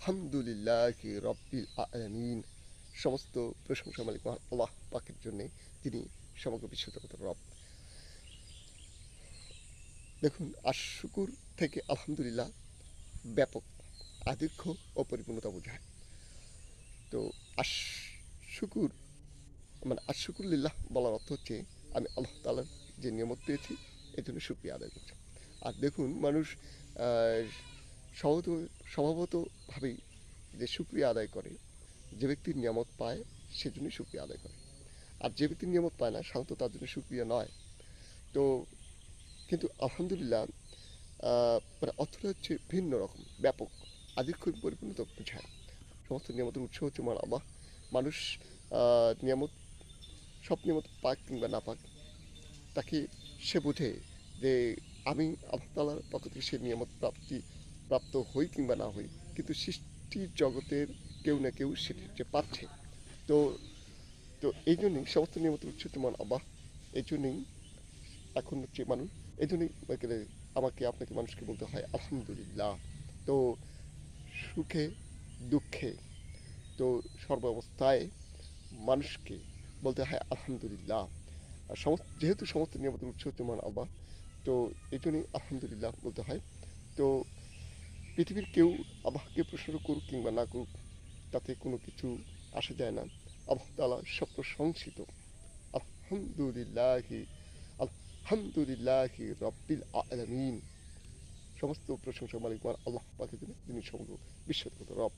আলহামদুলিল্লাহ রব্বিল আলামিন। সমস্ত প্রশংসা মালিক আল্লাহ পাকের জন্যে তিনি সমগ্র বিশ্বজগতের রব। দেখুন আশুকুর থেকে আলহামদুলিল্লাহ ব্যাপক আদীর্ঘ ও পরিপূর্ণতা বোঝায়। তো আশুকুর মানে আশুকুল্লিল্লাহ বলার অর্থ হচ্ছে আমি আল্লাহ তালার যে নিয়ামত পেয়েছি এই জন্য সুক্রিয়া আদায় করছি। আর দেখুন, মানুষ স্বভাবত স্বভাবতভাবেই যে সুক্রিয়া আদায় করে, যে ব্যক্তির নিয়ামত পায়, সেজন্যই সুক্রিয়া আদায় করে। আর যে ব্যক্তির নিয়ামত পায় না, সাধারণত তার জন্য সুক্রিয়া নয়। তো, কিন্তু আলহামদুলিল্লাহ মানে অর্থটা হচ্ছে ভিন্ন রকম, ব্যাপক আদীর্ঘ পরিপূর্ণতা বোঝায়। সমস্ত নিয়ামতের উৎস হচ্ছে আমার আল্লাহ। মানুষ নিয়ামত, সব নিয়ামত পাক কিংবা না পাক, তাকে সে বোঝে যে আমি আল্লাহ তালার পক্ষ থেকে সে নিয়ামত প্রাপ্তি প্রাপ্ত হই কিংবা না হই, কিন্তু সৃষ্টির জগতের কেউ না কেউ সেটি যে পাচ্ছে। তো তো এই জন্যই সমস্ত নিয়মিত উৎস তোমার আবাহ এই জন্যই এখন হচ্ছে মানুষ, এই জন্যই আমাকে- আপনাকে, মানুষকে বলতে হয়, আলহামদুলিল্লাহ। তো সুখে, দুঃখে, তো সর্বাবস্থায় মানুষকে বলতে হয়, আলহামদুলিল্লাহ। আর সমস্ত, যেহেতু সমস্ত নিয়মিত উৎস হচ্ছে মান আল্লাহ তো এই জন্যই আলহামদুলিল্লাহ বলতে হয়। তো পৃথিবীর কেউ আল্লাহকে প্রশ্ন করুক কিংবা না করুক, তাতে কোনো কিছু আসা যায় না। আল্লাহ তালা সব প্রশংসিত আলহামদুলিল্লাহি আলহামদুলিল্লাহি রব্বিল আলমিন। সমস্ত প্রশংসা মালিক আল্লাহ পাকে তিনি সমগ্র বিশ্বজগতের রব।